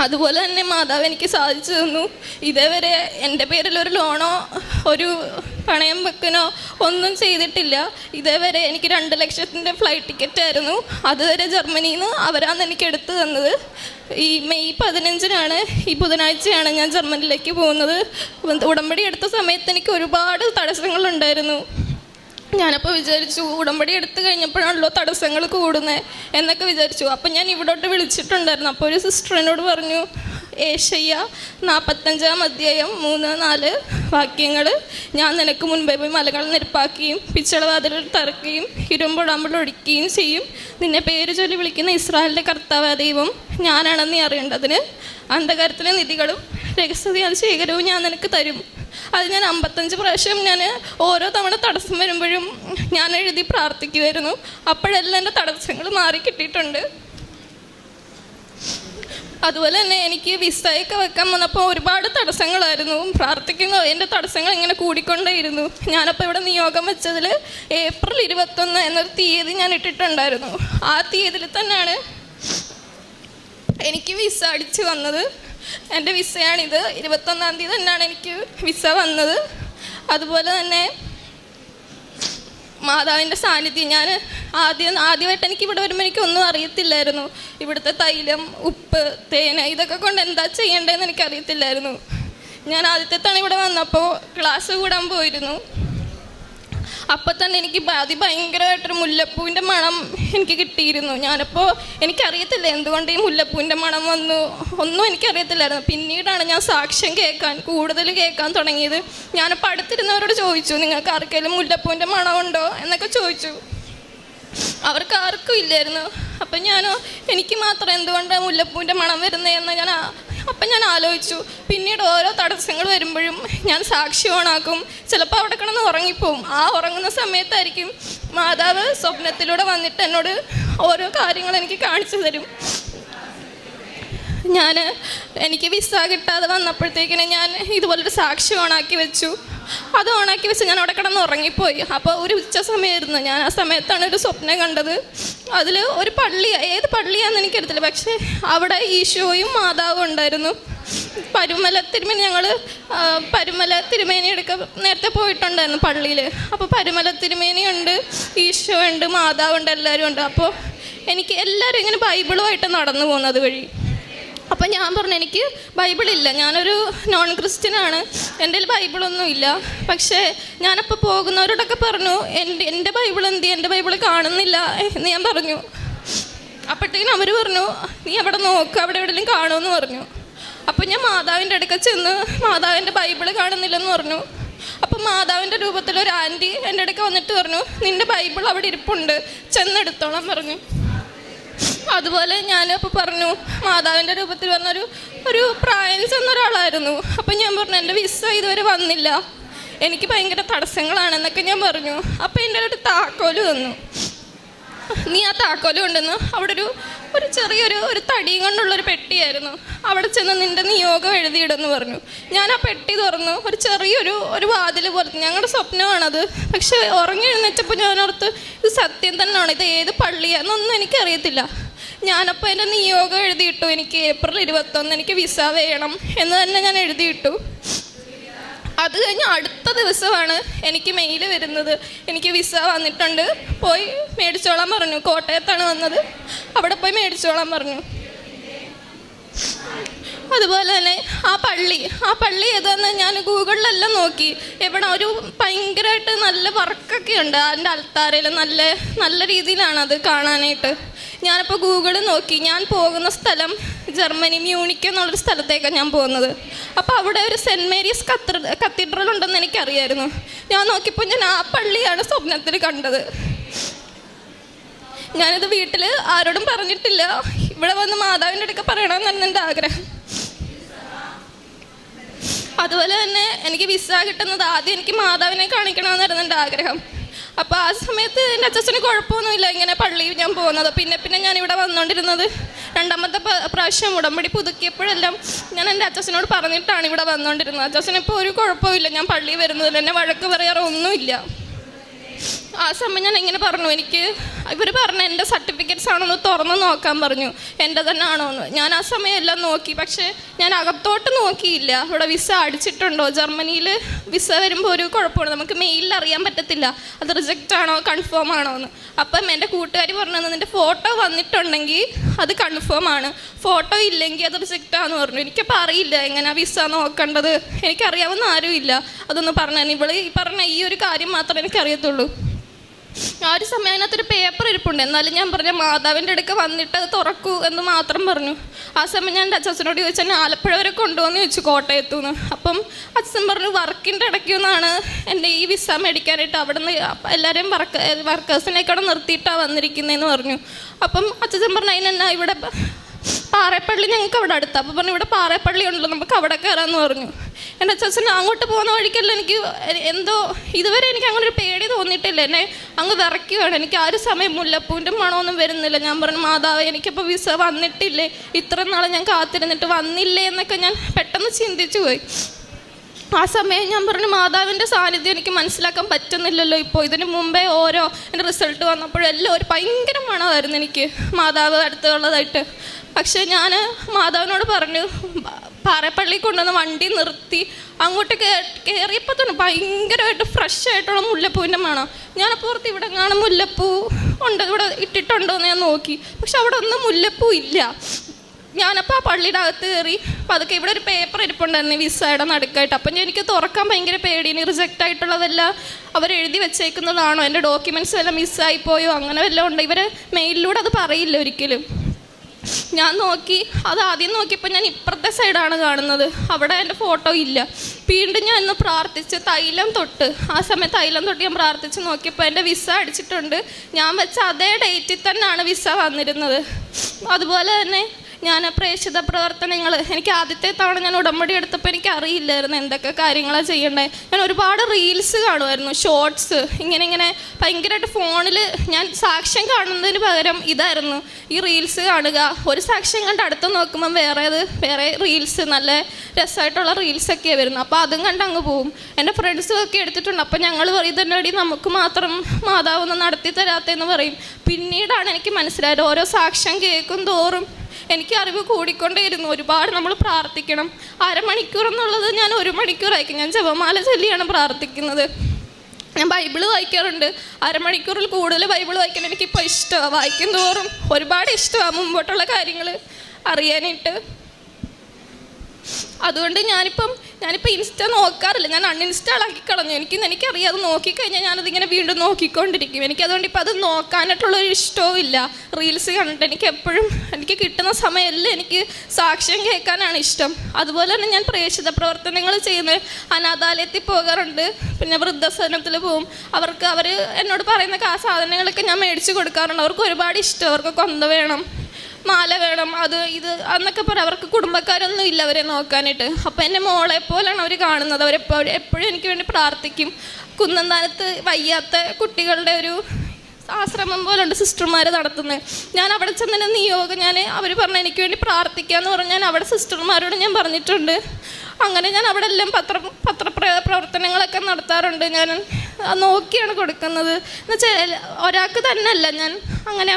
അതുപോലെ തന്നെ മാതാവ് എനിക്ക് സാധിച്ചു തന്നു. ഇതേവരെ എന്റെ പേരിൽ ഒരു ലോണോ ഒരു പണയം വെക്കനോ ഒന്നും ചെയ്തിട്ടില്ല. ഇതേവരെ എനിക്ക് രണ്ട് ലക്ഷത്തിന്റെ ഫ്ലൈറ്റ് ടിക്കറ്റ് ആയിരുന്നു. അതുവരെ ജർമ്മനിയിൽ നിന്ന് അവരാണ് എനിക്ക് എടുത്തു തന്നത്. ഈ മെയ് പതിനഞ്ചിനാണ് ഈ ബുധനാഴ്ചയാണ് ഞാൻ ജർമ്മനിയിലേക്ക് പോകുന്നത്. ഉടമ്പടി എടുത്ത സമയത്ത് എനിക്ക് ഒരുപാട് തടസ്സങ്ങളുണ്ടായിരുന്നു. ഞാനപ്പോൾ വിചാരിച്ചു ഉടമ്പടി എടുത്തു കഴിഞ്ഞപ്പോഴാണല്ലോ തടസ്സങ്ങൾ കൂടുന്നത് എന്നൊക്കെ വിചാരിച്ചു. അപ്പം ഞാൻ ഇവിടോട്ട് വിളിച്ചിട്ടുണ്ടായിരുന്നു. അപ്പോൾ ഒരു സിസ്റ്ററിനോട് പറഞ്ഞു ഏഷയ്യ നാൽപ്പത്തഞ്ചാം അധ്യായം മൂന്ന് നാല് വാക്യങ്ങൾ ഞാൻ നിനക്ക് മുൻപേ പോയി മലകൾ നിരപ്പാക്കുകയും പിച്ചളവാതിൽ തറക്കുകയും ഇരുമ്പുടാമ്പൾ ഒഴിക്കുകയും ചെയ്യും. നിന്നെ പേര് ചൊല്ലി വിളിക്കുന്ന ഇസ്രായേലിന്റെ കർത്താവ് ദൈവം ഞാനാണെന്ന് അറിയേണ്ടതിന് അന്ധകാരത്തിലെ നിധികളും രഹസ്യ ശേഖരവും ഞാൻ നിനക്ക് തരും. അത് ഞാൻ അമ്പത്തഞ്ച് പ്രാവശ്യം ഞാൻ ഓരോ തവണ തടസ്സം വരുമ്പോഴും ഞാൻ എഴുതി പ്രാർത്ഥിക്കുമായിരുന്നു അപ്പോഴെല്ലാം എന്റെ തടസ്സങ്ങൾ മാറി കിട്ടിയിട്ടുണ്ട്. അതുപോലെ തന്നെ എനിക്ക് വിസയൊക്കെ വെക്കാൻ വന്നപ്പോൾ ഒരുപാട് തടസ്സങ്ങളായിരുന്നു. പ്രാർത്ഥിക്കുന്നു എന്റെ തടസ്സങ്ങൾ ഇങ്ങനെ കൂടിക്കൊണ്ടേയിരുന്നു. ഞാനപ്പോൾ ഇവിടെ നിയോഗം വെച്ചതിൽ ഏപ്രിൽ ഇരുപത്തൊന്ന് എന്നൊരു തീയതി ഞാൻ ഇട്ടിട്ടുണ്ടായിരുന്നു. ആ തീയതിയിൽ തന്നെയാണ് എനിക്ക് വിസ അടിച്ച് വന്നത്. എന്റെ വിസയാണിത്. ഇരുപത്തൊന്നാം തീയതി തന്നെയാണ് എനിക്ക് വിസ വന്നത്. അതുപോലെ തന്നെ മാതാവിന്റെ സാന്നിധ്യം ഞാൻ ആദ്യം ആദ്യമായിട്ട് എനിക്ക് ഇവിടെ വരുമ്പോൾ എനിക്കൊന്നും അറിയത്തില്ലായിരുന്നു. ഇവിടുത്തെ തൈലം ഉപ്പ് തേന ഇതൊക്കെ കൊണ്ട് എന്താ ചെയ്യേണ്ടതെന്ന് എനിക്കറിയത്തില്ലായിരുന്നു. ഞാൻ ആദ്യത്തെ തവണ ഇവിടെ വന്നപ്പോൾ ക്ലാസ് കൂടാൻ പോയിരുന്നു. അപ്പം തന്നെ എനിക്ക് അതിഭയങ്കരമായിട്ടൊരു മുല്ലപ്പൂവിന്റെ മണം എനിക്ക് കിട്ടിയിരുന്നു. ഞാനപ്പോൾ എനിക്കറിയത്തില്ല എന്തുകൊണ്ട് ഈ മുല്ലപ്പൂവിന്റെ മണം വന്നു. ഒന്നും എനിക്കറിയത്തില്ലായിരുന്നു. പിന്നീടാണ് ഞാൻ സാക്ഷ്യം കേൾക്കാൻ കൂടുതൽ കേൾക്കാൻ തുടങ്ങിയത്. ഞാനപ്പോൾ അടുത്തിരുന്നവരോട് ചോദിച്ചു നിങ്ങൾക്ക് ആർക്കെങ്കിലും മുല്ലപ്പൂവിന്റെ മണമുണ്ടോ? എന്നൊക്കെ ചോദിച്ചു. അവർക്ക് ആർക്കും ഇല്ലായിരുന്നു. അപ്പം ഞാനോ എനിക്ക് മാത്രം എന്തുകൊണ്ടാണ് മുല്ലപ്പൂവിന്റെ മണം വരുന്നതെന്ന് ഞാൻ അപ്പം ഞാൻ ആലോചിച്ചു. പിന്നീട് ഓരോ തടസ്സങ്ങൾ വരുമ്പോഴും ഞാൻ സാക്ഷി ഓണാക്കും. ചിലപ്പോൾ അവിടെ കിടന്ന് ഉറങ്ങിപ്പോവും. ആ ഉറങ്ങുന്ന സമയത്തായിരിക്കും മാതാവ് സ്വപ്നത്തിലൂടെ വന്നിട്ട് എന്നോട് ഓരോ കാര്യങ്ങൾ എനിക്ക് കാണിച്ചു തരും. ഞാൻ എനിക്ക് വിസ കിട്ടാതെ വന്നപ്പോഴത്തേക്കിന് ഞാൻ ഇതുപോലൊരു സാക്ഷി ഓണാക്കി വെച്ചു. അത് ഓണാക്കി വെച്ച് ഞാൻ അവിടെ കിടന്ന് ഉറങ്ങിപ്പോയി. അപ്പോൾ ഒരു ഉച്ച സമയമായിരുന്നു. ഞാൻ ആ സമയത്താണ് ഒരു സ്വപ്നം കണ്ടത്. അതിൽ ഒരു പള്ളി ഏത് പള്ളിയാണെന്ന് എനിക്കറിയത്തില്ല. പക്ഷേ അവിടെ ഈശോയും മാതാവും ഉണ്ടായിരുന്നു. പരുമല തിരുമേനി ഞങ്ങൾ പരുമല തിരുമേനി എടുക്ക നേരത്തെ പോയിട്ടുണ്ടായിരുന്നു പള്ളിയിൽ അപ്പോൾ പരുമല തിരുമേനി ഉണ്ട് ഈശോ ഉണ്ട് മാതാവുണ്ട് എല്ലാവരും ഉണ്ട്. അപ്പോൾ എനിക്ക് എല്ലാവരും ഇങ്ങനെ ബൈബിളുമായിട്ട് നടന്നു പോകുന്നത് വഴി. അപ്പം ഞാൻ പറഞ്ഞു എനിക്ക് ബൈബിളില്ല ഞാനൊരു നോൺ ക്രിസ്ത്യനാണ് എന്റെ ബൈബിളൊന്നും ഇല്ല. പക്ഷേ ഞാനപ്പോൾ പോകുന്നവരോടൊക്കെ പറഞ്ഞു എന്റെ എന്റെ ബൈബിൾ എന്ത്? എന്റെ ബൈബിൾ കാണുന്നില്ല. എന്ന് ഞാൻ പറഞ്ഞു. അപ്പോഴത്തേക്കും അവർ പറഞ്ഞു നീ അവിടെ നോക്ക് അവിടെ എവിടെയെങ്കിലും കാണുമെന്ന് പറഞ്ഞു. അപ്പം ഞാൻ മാതാവിന്റെ അടുക്ക ചെന്ന് മാതാവിന്റെ ബൈബിൾ കാണുന്നില്ലെന്ന് പറഞ്ഞു. അപ്പം മാതാവിന്റെ രൂപത്തിൽ ഒരു ആന്റി എന്റെ അടുക്ക വന്നിട്ട് പറഞ്ഞു നിന്റെ ബൈബിൾ അവിടെ ഇരിപ്പുണ്ട്. ചെന്നെടുത്തോളാം പറഞ്ഞു. അതുപോലെ ഞാനപ്പോൾ പറഞ്ഞു മാതാവിന്റെ രൂപത്തിൽ വന്നൊരു ഒരു പ്രായം ചെന്ന ഒരാളായിരുന്നു അപ്പം ഞാൻ പറഞ്ഞു എന്റെ വിസ ഇതുവരെ വന്നില്ല. എനിക്ക് ഭയങ്കര തടസ്സങ്ങളാണെന്നൊക്കെ ഞാൻ പറഞ്ഞു. അപ്പം എന്റെ ഒരു താക്കോൽ തന്നു. നീ ആ താക്കോൽ കൊണ്ടുവന്ന് അവിടെ ഒരു ഒരു ചെറിയൊരു ഒരു തടിയും കൊണ്ടുള്ളൊരു പെട്ടിയായിരുന്നു. അവിടെ ചെന്ന് നിന്റെ നിയോഗം എഴുതിയിടെന്ന് പറഞ്ഞു. ഞാൻ ആ പെട്ടി തുറന്നു ഒരു ചെറിയൊരു ഒരു വാതിൽ പോലെ ഞങ്ങളുടെ സ്വപ്നമാണത്. പക്ഷെ ഉറങ്ങി എഴുന്നേറ്റപ്പോൾ ഞാനോർത്ത് ഇത് സത്യം തന്നെയാണ്. ഇത് ഏത് പള്ളിയാണെന്നൊന്നും എനിക്കറിയത്തില്ല. ഞാനപ്പോൾ എന്റെ നിയോഗം എഴുതിയിട്ടു. എനിക്ക് ഏപ്രിൽ ഇരുപത്തൊന്ന് എനിക്ക് വിസ വേണം എന്ന് തന്നെ ഞാൻ എഴുതിയിട്ടു. അത് കഴിഞ്ഞ് അടുത്ത ദിവസമാണ് എനിക്ക് മെയിൽ വരുന്നത്. എനിക്ക് വിസ വന്നിട്ടുണ്ട്. പോയി മേടിച്ചോളാൻ പറഞ്ഞു. കോട്ടയത്താണ് വന്നത്. അവിടെ പോയി മേടിച്ചോളാൻ പറഞ്ഞു. അതുപോലെ തന്നെ ആ പള്ളി ആ പള്ളി ഏതാന്ന് ഞാൻ ഗൂഗിളിലെല്ലാം നോക്കി. എവിടെ ഒരു ഭയങ്കരമായിട്ട് നല്ല വർക്കൊക്കെ ഉണ്ട്. അതിന്റെ അൽത്താരയിൽ നല്ല നല്ല രീതിയിലാണ് അത് കാണാനായിട്ട്. ഞാനിപ്പോൾ ഗൂഗിൾ നോക്കി. ഞാൻ പോകുന്ന സ്ഥലം ജർമ്മനി മ്യൂണിക്ക് എന്നുള്ളൊരു സ്ഥലത്തേക്കാണ് ഞാൻ പോകുന്നത്. അപ്പോൾ അവിടെ ഒരു സെന്റ് മേരീസ് കത്തീഡ്ര കത്തീഡ്രൽ ഉണ്ടെന്ന് എനിക്കറിയായിരുന്നു. ഞാൻ നോക്കിയപ്പോൾ ഞാൻ ആ പള്ളിയാണ് സ്വപ്നത്തിൽ കണ്ടത്. ഞാനിത് വീട്ടിൽ ആരോടും പറഞ്ഞിട്ടില്ല. ഇവിടെ വന്ന് മാതാവിന്റെ അടുക്ക പറയണമെന്നായിരുന്നു എന്റെ ആഗ്രഹം. അതുപോലെ തന്നെ എനിക്ക് വിസ കിട്ടുന്നത് ആദ്യം എനിക്ക് മാതാവിനെ കാണിക്കണമെന്നായിരുന്നു എന്റെ ആഗ്രഹം. അപ്പോൾ ആ സമയത്ത് എന്റെ അച്ഛന് കുഴപ്പമൊന്നുമില്ല ഇങ്ങനെ പള്ളിയിൽ ഞാൻ പോകുന്നത്. പിന്നെ പിന്നെ ഞാൻ ഇവിടെ വന്നുകൊണ്ടിരുന്നത് രണ്ടാമത്തെ പ്രാവശ്യം ഉടമ്പടി പുതുക്കിയപ്പോഴെല്ലാം ഞാൻ എന്റെ അച്ഛനോട് പറഞ്ഞിട്ടാണ് ഇവിടെ വന്നുകൊണ്ടിരുന്നത് അച്ഛനിപ്പോൾ ഒരു കുഴപ്പമില്ല ഞാൻ പള്ളിയിൽ വരുന്നതിൽ എന്നെ വഴക്ക് പറയാറോ ഒന്നുമില്ല ആ സമയം ഞാൻ ഇങ്ങനെ പറഞ്ഞു? എനിക്ക് ഇവർ പറഞ്ഞു എന്റെ സർട്ടിഫിക്കറ്റ്സ് ആണോ എന്ന് തുറന്ന് നോക്കാൻ പറഞ്ഞു. എന്റെ തന്നെ ആണോ എന്ന്. ഞാൻ ആ സമയം എല്ലാം നോക്കി. പക്ഷേ ഞാൻ അകത്തോട്ട് നോക്കിയില്ല. ഇവിടെ വിസ അടിച്ചിട്ടുണ്ടോ? ജർമ്മനിയിൽ വിസ വരുമ്പോൾ ഒരു കുഴപ്പമാണ് നമുക്ക് മെയിലിൽ അറിയാൻ പറ്റത്തില്ല. അത് റിജക്റ്റ് ആണോ കൺഫേം ആണോ എന്ന്. അപ്പം എന്റെ കൂട്ടുകാരി പറഞ്ഞു നിന്റെ ഫോട്ടോ വന്നിട്ടുണ്ടെങ്കിൽ അത് കൺഫേം ആണ്. ഫോട്ടോ ഇല്ലെങ്കിൽ അത് റിജക്റ്റ് ആണെന്ന് പറഞ്ഞു. എനിക്കപ്പോൾ അറിയില്ല എങ്ങനെ വിസ നോക്കേണ്ടത്. എനിക്കറിയാവുന്ന ആരുമില്ല. അതൊന്ന് പറഞ്ഞു ഇവൾ ഈ പറഞ്ഞ ഈ ഒരു കാര്യം മാത്രമേ എനിക്കറിയത്തുള്ളൂ. ആ ഒരു സമയം അതിനകത്തൊരു പേപ്പർ ഇരിപ്പുണ്ട്. എന്നാലും ഞാൻ പറഞ്ഞ മാതാവിന്റെ അടുക്ക് വന്നിട്ട് അത് തുറക്കൂ എന്ന് മാത്രം പറഞ്ഞു. ആ സമയം ഞാൻ എന്റെ അച്ഛനോട് ചോദിച്ചാൽ എന്നെ ആലപ്പുഴ വരെ കൊണ്ടുവന്ന് ചോദിച്ചു കോട്ടയത്തുനിന്ന് അപ്പം അച്ഛൻ പറഞ്ഞു വർക്കിന്റെ ഇടയ്ക്ക് നിന്നാണ് എന്റെ ഈ വിസ മേടിക്കാനായിട്ട് അവിടെ നിന്ന് എല്ലാവരെയും വർക്ക് വർക്കേഴ്സിനെയൊക്കെ അവിടെ നിർത്തിയിട്ടാണ് വന്നിരിക്കുന്നതെന്ന് പറഞ്ഞു. അപ്പം അച്ഛൻ പറഞ്ഞു അതിനെന്നാ ഇവിടെ പാറേപ്പള്ളി ഞങ്ങൾക്ക് അവിടെ അടുത്ത്. അപ്പോൾ പറഞ്ഞു ഇവിടെ പാറേപ്പള്ളി ഉണ്ടല്ലോ നമുക്ക് അവിടെ കയറാമെന്ന് പറഞ്ഞു. എന്റെ അച്ഛൻ അങ്ങോട്ട് പോകുന്ന വഴിക്കല്ല എനിക്ക് എന്തോ ഇതുവരെ എനിക്ക് അങ്ങനെ ഒരു പേടി തോന്നിയിട്ടില്ല. എന്നെ അങ്ങ് വിറയ്ക്കുകയാണ് എനിക്ക് ആ ഒരു സമയം മുല്ലപ്പൂവിന്റെ മണമൊന്നും വരുന്നില്ല. ഞാൻ പറഞ്ഞു മാതാവ് എനിക്കിപ്പോൾ വിസ വന്നിട്ടില്ലേ? ഇത്ര നാളെ ഞാൻ കാത്തിരുന്നിട്ട് വന്നില്ലേ? എന്നൊക്കെ ഞാൻ പെട്ടെന്ന് ചിന്തിച്ചു പോയി. ആ സമയം ഞാൻ പറഞ്ഞു മാതാവിന്റെ സാന്നിധ്യം എനിക്ക് മനസ്സിലാക്കാൻ പറ്റുന്നില്ലല്ലോ. ഇപ്പോൾ ഇതിന് മുമ്പേ ഓരോ എന്റെ റിസൾട്ട് വന്നപ്പോഴെല്ലാം ഒരു ഭയങ്കര മണമായിരുന്നു എനിക്ക്. മാതാവ് അടുത്തുള്ളതായിട്ട്. പക്ഷേ ഞാൻ മാതാവിനോട് പറഞ്ഞു പാറപ്പള്ളി കൊണ്ടുവന്ന് വണ്ടി നിർത്തി അങ്ങോട്ട് കയറിയപ്പോൾ തന്നെ ഭയങ്കരമായിട്ട് ഫ്രഷ് ആയിട്ടുള്ള മുല്ലപ്പൂവിന്റെ മണം. ഞാനപ്പുറത്ത് ഇവിടെ കാണും മുല്ലപ്പൂ ഉണ്ട് ഇവിടെ ഇട്ടിട്ടുണ്ടോ എന്ന് ഞാൻ നോക്കി. പക്ഷെ അവിടെ ഒന്നും മുല്ലപ്പൂ ഇല്ല. ഞാനപ്പോൾ ആ പള്ളിയുടെ അകത്ത് കയറി അപ്പം അതൊക്കെ ഇവിടെ ഒരു പേപ്പർ ഇരിപ്പുണ്ടായിരുന്നു വിസയുടെ നടുക്കായിട്ട്. അപ്പം എനിക്ക് തുറക്കാൻ ഭയങ്കര പേടിയാണ് റിജക്റ്റ് ആയിട്ടുള്ളതെല്ലാം അവർ എഴുതി വെച്ചേക്കുന്നതാണോ? എന്റെ ഡോക്യുമെന്റ്സ് എല്ലാം മിസ്സായി പോയോ? അങ്ങനെ വല്ലതും ഉണ്ടോ? ഇവർ മെയിലിലൂടെ അത് പറയില്ല ഒരിക്കലും. ഞാൻ നോക്കി അത് ആദ്യം നോക്കിയപ്പോൾ ഞാൻ ഇപ്പുറത്തെ സൈഡാണ് കാണുന്നത്. അവിടെ എന്റെ ഫോട്ടോ ഇല്ല. വീണ്ടും ഞാൻ ഒന്ന് പ്രാർത്ഥിച്ച് തൈലം തൊട്ട്. ആ സമയത്ത് തൈലം തൊട്ട് ഞാൻ പ്രാർത്ഥിച്ച് നോക്കിയപ്പോൾ എന്റെ വിസ അടിച്ചിട്ടുണ്ട്. ഞാൻ വെച്ച അതേ ഡേറ്റിൽ തന്നെയാണ് വിസ വന്നിരുന്നത്. അതുപോലെ തന്നെ ഞാൻ പ്രേക്ഷിത പ്രവർത്തനങ്ങൾ എനിക്ക് ആദ്യത്തെ തവണ ഞാൻ ഉടമ്പടി എടുത്തപ്പോൾ എനിക്ക് അറിയില്ലായിരുന്നു എന്തൊക്കെ കാര്യങ്ങളാണ് ചെയ്യേണ്ടത് ഞാൻ ഒരുപാട് റീൽസ് കാണുമായിരുന്നു ഷോർട്സ് ഇങ്ങനെ ഇങ്ങനെ. ഭയങ്കരമായിട്ട് ഫോണിൽ ഞാൻ സാക്ഷ്യം കാണുന്നതിന് പകരം ഇതായിരുന്നു ഈ റീൽസ് കാണുക. ഒരു സാക്ഷ്യം കണ്ട് അടുത്ത് നോക്കുമ്പം വേറെ വേറെ റീൽസ് നല്ല രസമായിട്ടുള്ള ഒക്കെ വരുന്നു. അപ്പോൾ അതും കണ്ട് അങ്ങ് പോവും. എന്റെ ഫ്രണ്ട്സും ഒക്കെ എടുത്തിട്ടുണ്ട്. അപ്പം ഞങ്ങൾ ഇതന്നടി നമുക്ക് മാത്രം മാതാവൊന്നും നടത്തി തരാത്തെന്ന് പറയും. പിന്നീടാണ് എനിക്ക് മനസ്സിലായത് ഓരോ സാക്ഷ്യം കേൾക്കും തോറും എനിക്ക് അറിവ് കൂടിക്കൊണ്ടേയിരുന്നു. ഒരുപാട് നമ്മൾ പ്രാർത്ഥിക്കണം. അരമണിക്കൂർ എന്നുള്ളത് ഞാൻ ഒരു മണിക്കൂറായിരിക്കും ഞാൻ ജപമാല ചൊല്ലിയാണ് പ്രാർത്ഥിക്കുന്നത്. ഞാൻ ബൈബിൾ വായിക്കാറുണ്ട്. അരമണിക്കൂറിൽ കൂടുതൽ ബൈബിൾ വായിക്കാൻ എനിക്കിപ്പോൾ ഇഷ്ടമാണ് വായിക്കും തോറും ഒരുപാട് ഇഷ്ടമാണ് മുമ്പോട്ടുള്ള കാര്യങ്ങൾ അറിയാനായിട്ട്. അതുകൊണ്ട് ഞാനിപ്പം ഞാനിപ്പോൾ ഇൻസ്റ്റ നോക്കാറില്ല. ഞാൻ അൺഇൻസ്റ്റാൾ ആക്കി കളഞ്ഞു. എനിക്ക് എനിക്കറിയാം അത് നോക്കിക്കഴിഞ്ഞാൽ ഞാനതിങ്ങനെ വീണ്ടും നോക്കിക്കൊണ്ടിരിക്കും. എനിക്ക് അതുകൊണ്ട് ഇപ്പം അത് നോക്കാനായിട്ടുള്ളൊരു ഇഷ്ടവും ഇല്ല. റീൽസ് കണ്ടിട്ട് എനിക്ക് എപ്പോഴും എനിക്ക് കിട്ടുന്ന സമയമെല്ലാം എനിക്ക് സാക്ഷ്യം കേൾക്കാനാണ് ഇഷ്ടം. അതുപോലെ തന്നെ ഞാൻ പ്രേക്ഷിത പ്രവർത്തനങ്ങൾ ചെയ്യുന്ന അനാഥാലയത്തിൽ പോകാറുണ്ട്. പിന്നെ വൃദ്ധസദനത്തിൽ പോവും. അവർക്ക് അവർ എന്നോട് പറയുന്ന സാധനങ്ങളൊക്കെ ഞാൻ മേടിച്ച് കൊടുക്കാറുണ്ട്. അവർക്ക് ഒരുപാട് ഇഷ്ടം. അവർക്ക് കൊന്ത വേണം. മാല വേണം അത് ഇത് അന്നൊക്കെ പറ. അവർക്ക് കുടുംബക്കാരൊന്നും ഇല്ല അവരെ നോക്കാനായിട്ട്. അപ്പം എന്റെ മോളെ പോലെയാണ് അവർ കാണുന്നത്. അവരെപ്പോഴും എപ്പോഴും എനിക്ക് വേണ്ടി പ്രാർത്ഥിക്കും. കുന്നന്താനത്ത് വയ്യാത്ത കുട്ടികളുടെ ഒരു ആശ്രമം പോലുണ്ട് സിസ്റ്റർമാർ നടത്തുന്നത് ഞാൻ അവിടെ ചെന്നിട്ട് നിയോഗം ഞാൻ അവർ പറഞ്ഞ എനിക്ക് വേണ്ടി പ്രാർത്ഥിക്കാമെന്ന് പറഞ്ഞ് ഞാൻ അവിടെ സിസ്റ്റർമാരോട് ഞാൻ പറഞ്ഞിട്ടുണ്ട്. അങ്ങനെ ഞാൻ അവിടെ എല്ലാം പത്ര പത്രപ്ര പ്രവർത്തനങ്ങളൊക്കെ നടത്താറുണ്ട്. ഞാൻ നോക്കിയാണ് കൊടുക്കുന്നത്. എന്നുവെച്ചാൽ ഒരാൾക്ക് തന്നെയല്ല ഞാൻ അങ്ങനെ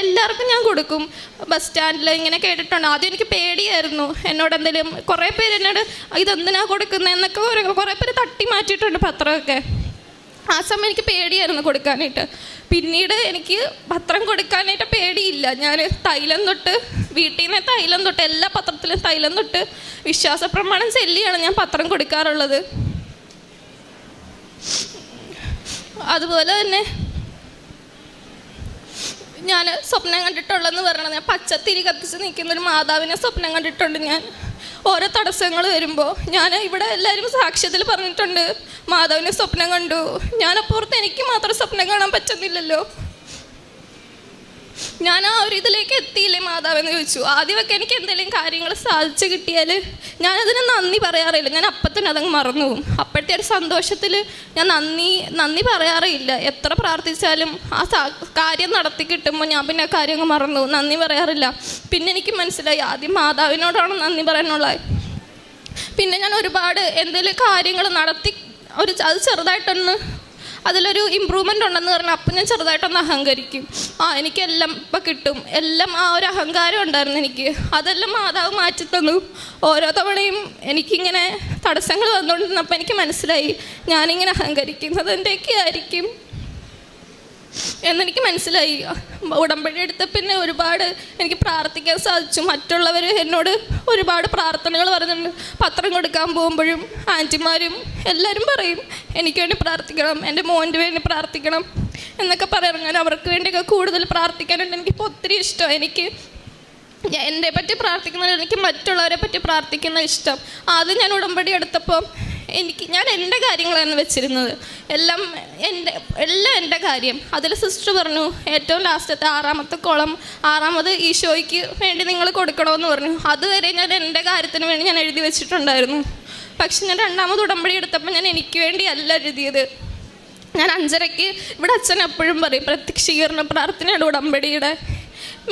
എല്ലാവർക്കും ഞാൻ കൊടുക്കും. ബസ് സ്റ്റാൻഡിൽ ഇങ്ങനെ കേട്ടിട്ടുണ്ട്. ആദ്യം എനിക്ക് പേടിയായിരുന്നു എന്നോട് എന്തെങ്കിലും കുറേ പേര് എന്നോട് ഇതെന്തിനാ കൊടുക്കുന്നതെന്നൊക്കെ കുറേ പേര് തട്ടി മാറ്റിയിട്ടുണ്ട് പത്രമൊക്കെ. ആ സമയം എനിക്ക് പേടിയായിരുന്നു കൊടുക്കാനായിട്ട്. പിന്നീട് എനിക്ക് പത്രം കൊടുക്കാനായിട്ട് പേടിയില്ല. ഞാൻ തൈലം തൊട്ട് വീട്ടിൽ നിന്ന് തൈലം തൊട്ട് എല്ലാ പത്രത്തിലും തൈലം തൊട്ട് വിശ്വാസ പ്രമാണം ചെല്ലിയാണ് ഞാൻ പത്രം കൊടുക്കാറുള്ളത്. അതുപോലെ തന്നെ ഞാൻ സ്വപ്നം കണ്ടിട്ടുള്ളതെന്ന് പറയണത് ഞാൻ പച്ചത്തിരി കത്തിച്ച് നിൽക്കുന്ന ഒരു മാതാവിനെ സ്വപ്നം കണ്ടിട്ടുണ്ട് ഞാൻ. ഓരോ തടസ്സങ്ങൾ വരുമ്പോൾ ഞാൻ ഇവിടെ എല്ലാവരും സാക്ഷ്യത്തിൽ പറഞ്ഞിട്ടുണ്ട് മാതാവിനെ സ്വപ്നം കണ്ടു. ഞാനപ്പുറത്ത് എനിക്ക് മാത്രം സ്വപ്നം കാണാൻ പറ്റുന്നില്ലല്ലോ. ഞാൻ ആ ഒരു ഇതിലേക്ക് എത്തിയില്ലേ മാതാവെന്ന് ചോദിച്ചു. ആദ്യമൊക്കെ എനിക്ക് എന്തെങ്കിലും കാര്യങ്ങൾ സാധിച്ചു കിട്ടിയാൽ ഞാനതിന് നന്ദി പറയാറില്ല. ഞാൻ അപ്പം തന്നെ അതങ്ങ് മറന്നു പോകും. അപ്പോഴത്തെ ഒരു സന്തോഷത്തിൽ ഞാൻ നന്ദി നന്ദി പറയാറില്ല. എത്ര പ്രാർത്ഥിച്ചാലും ആ കാര്യം നടത്തി കിട്ടുമ്പോൾ ഞാൻ പിന്നെ ആ കാര്യം അങ്ങ് മറന്നു പോകും. നന്ദി പറയാറില്ല. പിന്നെ എനിക്ക് മനസ്സിലായി ആദ്യം മാതാവിനോടാണ് നന്ദി പറയാനുള്ളത്. പിന്നെ ഞാൻ ഒരുപാട് എന്തെങ്കിലും കാര്യങ്ങൾ നടത്തി ഒരു അത് ചെറുതായിട്ടൊന്ന് അതിലൊരു ഇമ്പ്രൂവ്മെന്റ് ഉണ്ടെന്ന് പറഞ്ഞാൽ അപ്പം ഞാൻ ചെറുതായിട്ടൊന്ന് അഹങ്കരിക്കും. ആ എനിക്കെല്ലാം ഇപ്പം കിട്ടും. എല്ലാം ആ ഒരു അഹങ്കാരം ഉണ്ടായിരുന്നു എനിക്ക്. അതെല്ലാം മാതാവ് മാറ്റി തന്നു. ഓരോ തവണയും എനിക്കിങ്ങനെ തടസ്സങ്ങൾ വന്നുകൊണ്ടിരുന്നപ്പോൾ എനിക്ക് മനസ്സിലായി. ഞാനിങ്ങനെ അഹങ്കരിക്കുന്നത് എന്റെയൊക്കെ ആയിരിക്കും എന്നെനിക്ക് മനസ്സിലായി. ഉടമ്പടി എടുത്ത പിന്നെ ഒരുപാട് എനിക്ക് പ്രാർത്ഥിക്കാൻ സാധിച്ചു. മറ്റുള്ളവർ എന്നോട് ഒരുപാട് പ്രാർത്ഥനകൾ പറയുന്നുണ്ട് പത്രം കൊടുക്കാൻ പോകുമ്പോഴും ആന്റിമാരും എല്ലാവരും പറയും എനിക്ക് വേണ്ടി പ്രാർത്ഥിക്കണം എന്റെ മോന്റെ വേണ്ടി പ്രാർത്ഥിക്കണം എന്നൊക്കെ പറയാൻ അവർക്ക് വേണ്ടിയൊക്കെ കൂടുതൽ പ്രാർത്ഥിക്കാനുണ്ട്. എനിക്കിപ്പോൾ ഒത്തിരി ഇഷ്ടം. എനിക്ക് എന്നെ പറ്റി പ്രാർത്ഥിക്കുന്നത് എനിക്ക് മറ്റുള്ളവരെ പറ്റി പ്രാർത്ഥിക്കുന്ന ഇഷ്ടം. ആദ്യം ഞാൻ ഉടമ്പടി എടുത്തപ്പോൾ എനിക്ക് ഞാൻ എന്റെ കാര്യങ്ങളാണ് വെച്ചിരുന്നത്. എല്ലാം എന്റെ എല്ലാം എന്റെ കാര്യം. അതിൽ സിസ്റ്റർ പറഞ്ഞു ഏറ്റവും ലാസ്റ്റത്തെ ആറാമത്തെ കുളം ആറാമത് ഈശോയ്ക്ക് വേണ്ടി നിങ്ങൾ കൊടുക്കണമെന്ന് പറഞ്ഞു. അതുവരെ ഞാൻ എന്റെ കാര്യത്തിന് വേണ്ടി ഞാൻ എഴുതി വെച്ചിട്ടുണ്ടായിരുന്നു. പക്ഷെ ഞാൻ രണ്ടാമത് ഉടമ്പടി എടുത്തപ്പോൾ ഞാൻ എനിക്ക് വേണ്ടിയല്ല എഴുതിയത്. ഞാൻ അഞ്ചരയ്ക്ക് ഇവിടെ അച്ഛൻ എപ്പോഴും പറയും പ്രത്യക്ഷീകരണ പ്രാർത്ഥനയുടെ ഉടമ്പടിയുടെ.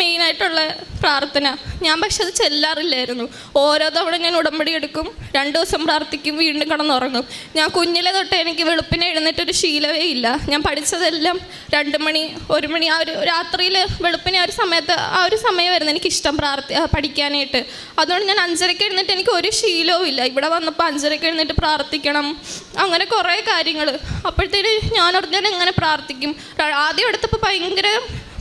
മെയിനായിട്ടുള്ള പ്രാർത്ഥന. ഞാൻ പക്ഷെ അത് ചെല്ലാറില്ലായിരുന്നു. ഓരോ തവണ ഞാൻ ഉടമ്പടി എടുക്കും രണ്ട് ദിവസം പ്രാർത്ഥിക്കും വീണ്ടും കിടന്നുറങ്ങും. ഞാൻ കുഞ്ഞിലെ തൊട്ട് എനിക്ക് വെളുപ്പിനെ എഴുന്നേറ്റൊരു ശീലമേ ഇല്ല. ഞാൻ പഠിച്ചതെല്ലാം രണ്ട് മണി ഒരു മണി ആ ഒരു രാത്രിയിൽ വെളുപ്പിനെ ആ ഒരു സമയത്ത് ആ ഒരു സമയമായിരുന്നു എനിക്കിഷ്ടം പ്രാർത്ഥി പഠിക്കാനായിട്ട്. അതുകൊണ്ട് ഞാൻ അഞ്ചരയ്ക്ക് എഴുന്നേറ്റ് എനിക്ക് ഒരു ശീലവും ഇല്ല. ഇവിടെ വന്നപ്പോൾ അഞ്ചരയ്ക്ക് എഴുന്നേറ്റ് പ്രാർത്ഥിക്കണം അങ്ങനെ കുറേ കാര്യങ്ങൾ അപ്പോഴത്തേന് ഞാൻ ഞാൻ എങ്ങനെ പ്രാർത്ഥിക്കും. ആദ്യം എടുത്തപ്പോൾ ഭയങ്കര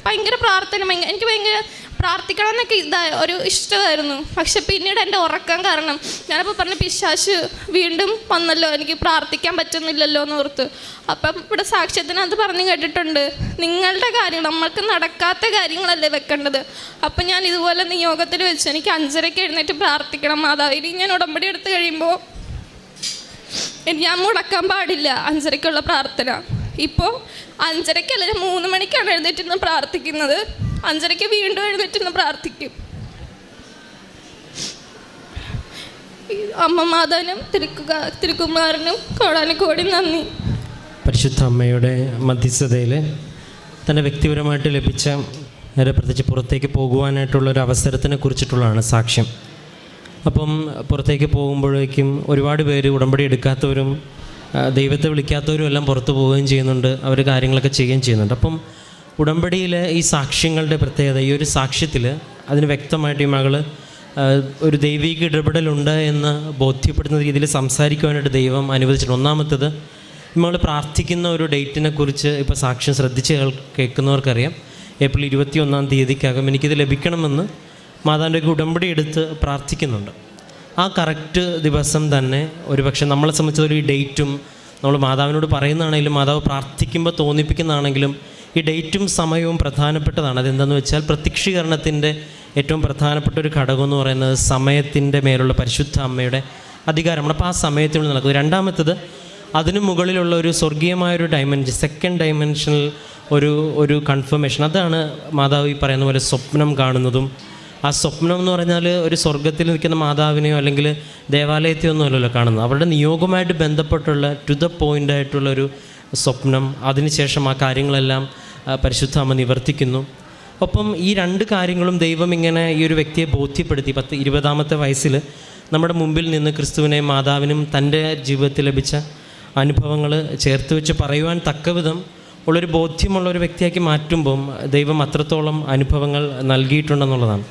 ഭയങ്കര പ്രാർത്ഥന എനിക്ക് ഭയങ്കര പ്രാർത്ഥിക്കണം എന്നൊക്കെ ഇതായ ഒരു ഇഷ്ടമായിരുന്നു. പക്ഷെ പിന്നീട് എന്റെ ഉറക്കം കാരണം ഞാനപ്പോൾ പറഞ്ഞ പിശാശ് വീണ്ടും വന്നല്ലോ എനിക്ക് പ്രാർത്ഥിക്കാൻ പറ്റുന്നില്ലല്ലോ എന്ന് ഓർത്ത്. അപ്പം ഇവിടെ സാക്ഷ്യത്തിന് അത് പറഞ്ഞു കേട്ടിട്ടുണ്ട് നിങ്ങളുടെ കാര്യം നമ്മൾക്ക് നടക്കാത്ത കാര്യങ്ങളല്ലേ വെക്കേണ്ടത്? അപ്പം ഞാൻ ഇതുപോലെ നിയോഗത്തിൽ വെച്ച് എനിക്ക് അഞ്ചരയ്ക്ക് എഴുന്നേറ്റ് പ്രാർത്ഥിക്കണം. മാതാവിന് ഞാൻ ഉടമ്പടി എടുത്ത് കഴിയുമ്പോൾ ഞാൻ മുടക്കാൻ പാടില്ല അഞ്ചരയ്ക്കുള്ള പ്രാർത്ഥന. ഇപ്പോൾ അഞ്ചരയ്ക്ക് അല്ലെങ്കിൽ മൂന്ന് മണിക്കാണ് എഴുന്നേറ്റിരുന്ന് പ്രാർത്ഥിക്കുന്നത്. അഞ്ചരയ്ക്ക് വീണ്ടും എഴുന്നേറ്റിരുന്ന് പ്രാർത്ഥിക്കും. അമ്മ തിരുക്കുക തിരുക്കുമാറിനും കോടാനുകോടി നന്ദി. പരിശുദ്ധ അമ്മയുടെ മധ്യസ്ഥതയിൽ തന്റെ വ്യക്തിപരമായിട്ട് ലഭിച്ച പ്രത്യേകിച്ച് പുറത്തേക്ക് പോകുവാനായിട്ടുള്ള ഒരു അവസരത്തിനെ കുറിച്ചിട്ടുള്ളതാണ് സാക്ഷ്യം. അപ്പം പുറത്തേക്ക് പോകുമ്പോഴേക്കും ഒരുപാട് പേര് ഉടമ്പടി എടുക്കാത്തവരും ദൈവത്തെ വിളിക്കാത്തവരും എല്ലാം പുറത്തു പോവുകയും ചെയ്യുന്നുണ്ട്. അവർ കാര്യങ്ങളൊക്കെ ചെയ്യുകയും ചെയ്യുന്നുണ്ട്. അപ്പം ഉടമ്പടിയിലെ ഈ സാക്ഷ്യങ്ങളുടെ പ്രത്യേകത ഈ ഒരു സാക്ഷ്യത്തിൽ അതിന് വ്യക്തമായിട്ട് ഈ മകൾ ഒരു ദൈവിക ഇടപെടലുണ്ട് എന്ന് ബോധ്യപ്പെടുന്ന രീതിയിൽ സംസാരിക്കുവാനായിട്ട് ദൈവം അനുവദിച്ചിട്ടുണ്ട്. ഒന്നാമത്തത് നമ്മൾ പ്രാർത്ഥിക്കുന്ന ഒരു ഡേറ്റിനെ കുറിച്ച് ഇപ്പോൾ സാക്ഷ്യം ശ്രദ്ധിച്ച് കേൾക്കുന്നവർക്കറിയാം. ഏപ്രിൽ ഇരുപത്തി ഒന്നാം തീയതിക്കകം എനിക്കിത് ലഭിക്കണമെന്ന് മാതാവിന്റെ ഉടമ്പടി എടുത്ത് പ്രാർത്ഥിക്കുന്നുണ്ട്. ആ കറക്റ്റ് ദിവസം തന്നെ ഒരുപക്ഷെ നമ്മളെ സംബന്ധിച്ചൊരു ഡേറ്റും നമ്മൾ മാതാവിനോട് പറയുന്നതാണെങ്കിലും മാതാവ് പ്രാർത്ഥിക്കുമ്പോൾ തോന്നിപ്പിക്കുന്നതാണെങ്കിലും ഈ ഡേറ്റും സമയവും പ്രധാനപ്പെട്ടതാണ്. അതെന്താണെന്ന് വെച്ചാൽ പ്രത്യക്ഷീകരണത്തിന്റെ ഏറ്റവും പ്രധാനപ്പെട്ട ഒരു ഘടകം എന്ന് പറയുന്നത് സമയത്തിന്റെ മേലുള്ള പരിശുദ്ധ അമ്മയുടെ അധികാരമാണ് അപ്പോൾ ആ സമയത്തിനുള്ളിൽ നടക്കുന്നത്. രണ്ടാമത്തത് അതിനു മുകളിലുള്ള ഒരു സ്വർഗീയമായൊരു ഡയമെൻഷൻ സെക്കൻഡ് ഡയമെൻഷനിൽ ഒരു ഒരു കൺഫർമേഷൻ അതാണ് മാതാവ് ഈ പറയുന്ന പോലെ സ്വപ്നം കാണുന്നതും ആ സ്വപ്നം എന്ന് പറഞ്ഞാൽ ഒരു സ്വർഗത്തിൽ നിൽക്കുന്ന മാതാവിനെയോ അല്ലെങ്കിൽ ദേവാലയത്തെയോ ഒന്നും അല്ലല്ലോ കാണുന്നത്. അവരുടെ നിയോഗമായിട്ട് ബന്ധപ്പെട്ടുള്ള ടു ദ പോയിന്റ് ആയിട്ടുള്ള ഒരു സ്വപ്നം അതിനുശേഷം ആ കാര്യങ്ങളെല്ലാം പരിശുദ്ധ അമ്മ നിവർത്തിക്കുന്നു. ഒപ്പം ഈ രണ്ട് കാര്യങ്ങളും ദൈവം ഇങ്ങനെ ഈ ഒരു വ്യക്തിയെ ബോധ്യപ്പെടുത്തി. പത്ത് ഇരുപതാമത്തെ വയസ്സിൽ നമ്മുടെ മുമ്പിൽ നിന്ന് ക്രിസ്തുവിനെയും മാതാവിനും തന്റെ ജീവിതത്തിൽ ലഭിച്ച അനുഭവങ്ങൾ ചേർത്ത് വെച്ച് പറയുവാൻ തക്കവിധം ഉള്ളൊരു ബോധ്യമുള്ള ഒരു വ്യക്തിയാക്കി മാറ്റുമ്പം ദൈവം അത്രത്തോളം അനുഭവങ്ങൾ നൽകിയിട്ടുണ്ടെന്നുള്ളതാണ്.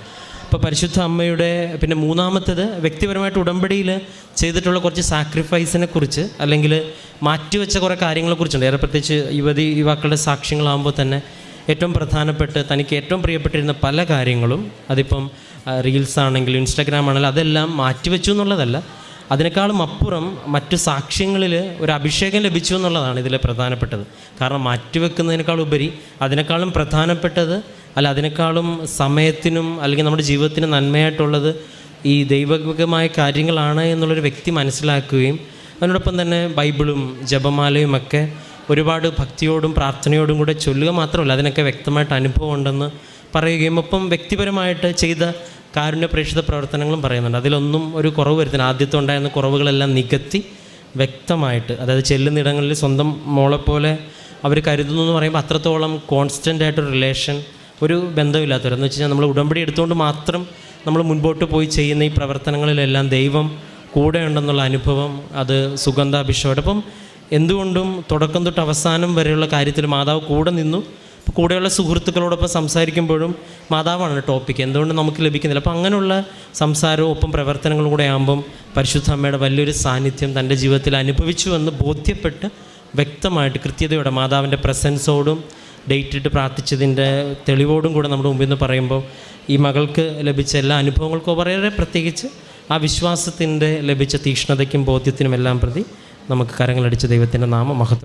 ഇപ്പോൾ പരിശുദ്ധ അമ്മയുടെ പിന്നെ മൂന്നാമത്തേത് വ്യക്തിപരമായിട്ട് ഉടമ്പടിയിൽ ചെയ്തിട്ടുള്ള കുറച്ച് സാക്രിഫൈസിനെ കുറിച്ച് അല്ലെങ്കിൽ മാറ്റിവെച്ച കുറേ കാര്യങ്ങളെക്കുറിച്ചുണ്ട് ഏറെ പ്രത്യേകിച്ച് യുവതി യുവാക്കളുടെ സാക്ഷ്യങ്ങളാകുമ്പോൾ തന്നെ ഏറ്റവും പ്രധാനപ്പെട്ട് തനിക്ക് ഏറ്റവും പ്രിയപ്പെട്ടിരുന്ന പല കാര്യങ്ങളും അതിപ്പം റീൽസ് ആണെങ്കിലും ഇൻസ്റ്റാഗ്രാം ആണെങ്കിലും അതെല്ലാം മാറ്റിവെച്ചു എന്നുള്ളതല്ല. അതിനേക്കാളും അപ്പുറം മറ്റു സാക്ഷ്യങ്ങളിൽ ഒരു അഭിഷേകം ലഭിച്ചു എന്നുള്ളതാണ് ഇതിലെ പ്രധാനപ്പെട്ടത്. കാരണം മാറ്റിവെക്കുന്നതിനേക്കാൾ ഉപരി അതിനേക്കാളും പ്രധാനപ്പെട്ടത് അല്ല അതിനേക്കാളും സമയത്തിനും അല്ലെങ്കിൽ നമ്മുടെ ജീവിതത്തിന് നന്മയായിട്ടുള്ളത് ഈ ദൈവികമായ കാര്യങ്ങളാണ് എന്നുള്ളൊരു വ്യക്തി മനസ്സിലാക്കുകയും അതിനോടൊപ്പം തന്നെ ബൈബിളും ജപമാലയും ഒക്കെ ഒരുപാട് ഭക്തിയോടും പ്രാർത്ഥനയോടും കൂടെ ചൊല്ലുക മാത്രമല്ല അതിനൊക്കെ വ്യക്തമായിട്ട് അനുഭവം ഉണ്ടെന്ന് പറയുകയും ഒപ്പം വ്യക്തിപരമായിട്ട് ചെയ്ത കാരുണ്യ പ്രേക്ഷിത പ്രവർത്തനങ്ങളും പറയുന്നുണ്ട്. അതിലൊന്നും ഒരു കുറവ് വരുത്തില്ല. ആദ്യത്തെ ഉണ്ടായിരുന്ന കുറവുകളെല്ലാം നികത്തി വ്യക്തമായിട്ട് അതായത് ചെല്ലുന്നിടങ്ങളിൽ സ്വന്തം മോളെപ്പോലെ പോലെ അവർ കരുതുന്നു എന്ന് പറയുമ്പോൾ അത്രത്തോളം കോൺസ്റ്റന്റ് ആയിട്ടൊരു റിലേഷൻ ഒരു ബന്ധമില്ലാത്തവർ. എന്ന് വെച്ച് കഴിഞ്ഞാൽ നമ്മൾ ഉടമ്പടി എടുത്തുകൊണ്ട് മാത്രം നമ്മൾ മുൻപോട്ട് പോയി ചെയ്യുന്ന ഈ പ്രവർത്തനങ്ങളിലെല്ലാം ദൈവം കൂടെ ഉണ്ടെന്നുള്ള അനുഭവം അത് സുഗന്ധാഭിഷോടൊപ്പം എന്തുകൊണ്ടും തുടക്കം തൊട്ട് അവസാനം വരെയുള്ള കാര്യത്തിൽ മാതാവ് കൂടെ നിന്നു. കൂടെയുള്ള സുഹൃത്തുക്കളോടൊപ്പം സംസാരിക്കുമ്പോഴും മാതാവാണ് ടോപ്പിക് എന്തുകൊണ്ട് നമുക്ക് ലഭിക്കുന്നില്ല? അപ്പോൾ അങ്ങനെയുള്ള സംസാരവും ഒപ്പം പ്രവർത്തനങ്ങളും കൂടെ ആകുമ്പം പരിശുദ്ധ അമ്മയുടെ വലിയൊരു സാന്നിധ്യം തന്റെ ജീവിതത്തിൽ അനുഭവിച്ചു എന്ന് ബോധ്യപ്പെട്ട് വ്യക്തമായിട്ട് കൃത്യതയോടെ മാതാവിന്റെ പ്രസൻസോടും ഡേറ്റ് ഇട്ട് പ്രാർത്ഥിച്ചതിന്റെ തെളിവോടും കൂടെ നമ്മുടെ മുമ്പിൽ നിന്ന് പറയുമ്പോൾ ഈ മകൾക്ക് ലഭിച്ച എല്ലാ അനുഭവങ്ങൾക്കും വളരെ പ്രത്യേകിച്ച് ആ വിശ്വാസത്തിന്റെ ലഭിച്ച തീക്ഷ്ണതയ്ക്കും ബോധ്യത്തിനും എല്ലാം പ്രതി നമുക്ക് കരങ്ങളടിച്ച ദൈവത്തിന്റെ നാമം മഹത്വം